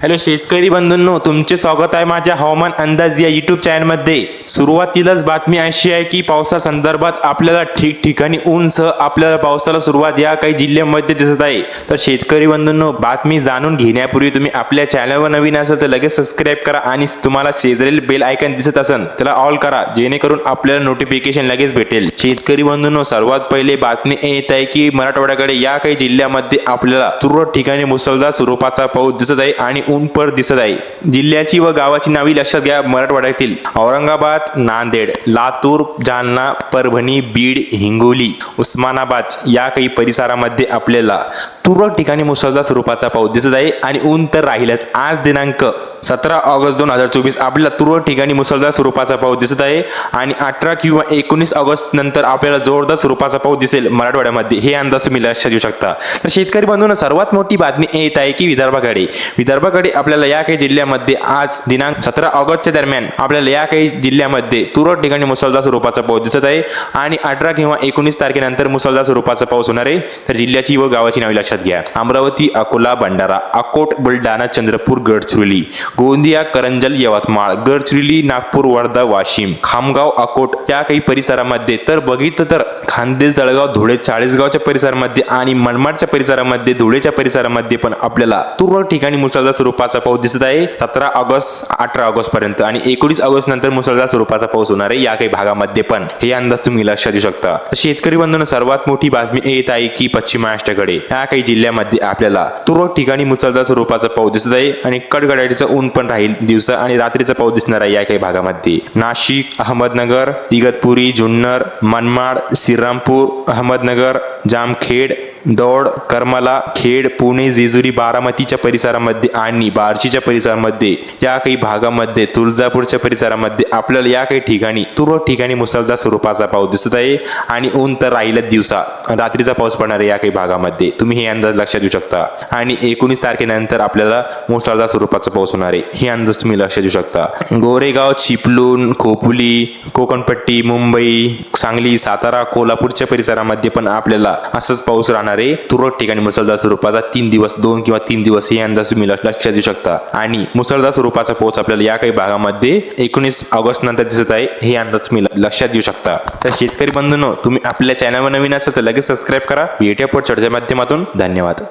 Hello शेतकरी बंधूंनो तुमचे स्वागत आहे माझ्या हवामान अंदाज या युट्यूब चॅनलमध्ये सुरुवातीलाच बातमी अशी आहे की पावसासंदर्भात आपल्याला ठिकठिकाणी ऊनसह आपल्याला पावसाला सुरुवात या काही जिल्ह्यांमध्ये दिसत आहे. तर शेतकरी बंधूंनो बातमी जाणून घेण्यापूर्वी तुम्ही आपल्या चॅनलवर नवीन असेल तर लगेच सबस्क्राईब करा आणि तुम्हाला शेजारील बेल आयकन दिसत असेल त्याला ऑल करा जेणेकरून आपल्याला नोटिफिकेशन लगेच भेटेल. शेतकरी बंधूंनो सर्वात पहिले बातमी येत आहे की मराठवाड्याकडे या काही जिल्ह्यामध्ये आपल्याला तुरळक ठिकाणी मुसळधार स्वरूपाचा पाऊस दिसत आहे आणि ऊन पर दिसत आहे. जिल्ह्याची व गावाची नावे लक्षात घ्या मराठवाड्यातील. औरंगाबाद नांदेड लातूर जालना परभणी बीड हिंगोली उस्मानाबाद या काही परिसरामध्ये आपल्याला तुरळक ठिकाणी मुसळधार स्वरूपाचा पाऊस दिसत आहे आणि ऊन तर राहिल्यास आज दिनांक सतरा ऑगस्ट दोन हजार चोवीस आपल्याला तुरळक ठिकाणी मुसळधार स्वरूपाचा पाऊस दिसत आहे आणि अठरा किंवा एकोणीस ऑगस्ट नंतर आपल्याला जोरदार स्वरूपाचा पाऊस दिसेल मराठवाड्यामध्ये. हे अंदाज तुम्ही लक्षात घेऊ शकता. तर शेतकरी बंधूंना सर्वात मोठी बातमी येत आहे की विदर्भाकडे विदर्भाकडे आपल्याला या काही जिल्ह्यामध्ये आज दिनांक सतरा ऑगस्टच्या दरम्यान आपल्याला या काही जिल्ह्यामध्ये तुरळक ठिकाणी मुसळधार स्वरूपाचा पाऊस दिसत आहे आणि अठरा किंवा एकोणीस तारखेनंतर मुसळधार स्वरूपाचा पाऊस होणार आहे. तर जिल्ह्याची व गावाची नावे लक्षात घ्या. अमरावती अकोला भंडारा अकोट बुलढाणा चंद्रपूर गडचिरोली. गोंदिया करंजल यवतमाळ गडचिरोली नागपूर वर्धा वाशिम खामगाव अकोट या काही परिसरामध्ये तर बघितलं तर खांदे जळगाव धुळे चाळीसगावच्या परिसरामध्ये आणि मनमाडच्या परिसरामध्ये धुळेच्या परिसरामध्ये पण आपल्याला तुरळक ठिकाणी मुसळधार स्वरूपाचा पाऊस दिसत आहे. सतरा ऑगस्ट अठरा ऑगस्ट पर्यंत आणि एकोणीस ऑगस्ट नंतर मुसळधार स्वरूपाचा पाऊस होणार आहे या काही भागामध्ये पण. हे अंदाज तुम्ही लक्षात देऊ शकता. शेतकरी बंधून सर्वात मोठी बातमी येत आहे की पश्चिम महाराष्ट्राकडे या काही जिल्ह्यामध्ये आपल्याला तुरळक ठिकाणी मुसळधार स्वरूपाचा पाऊस दिसत आहे आणि कडगडाटीचा ऊन पण राहील दिवसा आणि रात्रीचा पाऊस दिसणार आहे या काही भागामध्ये. नाशिक अहमदनगर इगतपुरी जुन्नर मनमाड श्रीरामपूर अहमदनगर जामखेड दौड करमाला खेड पुणे जेजुरी बारामतीच्या परिसरामध्ये आणि बार्शीच्या परिसरामध्ये या काही भागामध्ये तुळजापूरच्या परिसरामध्ये आपल्याला या काही ठिकाणी तुरळक ठिकाणी मुसळधार स्वरूपाचा पाऊस दिसत आहे आणि ऊन तर राहिलच दिवसा रात्रीचा पाऊस पडणार आहे या काही भागामध्ये. तुम्ही हे अंदाज लक्षात घेऊ शकता. आणि एकोणीस तारखेनंतर आपल्याला मुसळधार स्वरूपाचा पाऊस होणार आहे. हे अंदाज तुम्ही लक्षात घेऊ शकता. गोरेगाव चिपलून खोपुली कोकणपट्टी मुंबई सांगली सातारा कोल्हापूरच्या परिसरामध्ये पण आपल्याला असंच पाऊस राहणार आहे तुरळक ठिकाणी मुसळधार स्वरूपाचा तीन दिवस दोन किंवा तीन दिवस हे अंदाज तुम्ही लक्षात देऊ शकता. आणि मुसळधार स्वरूपाचा पाऊस आपल्याला या काही भागामध्ये एकोणीस ऑगस्ट नंतर दिसत आहे हे अंदाज तुम्ही लक्षात देऊ शकता. तर शेतकरी बंधूंनो तुम्ही आपल्या चॅनलवर नवीन असाल तर लगेच सबस्क्राईब करा. भेटूया पुढच्या माध्यमातून धन्यवाद.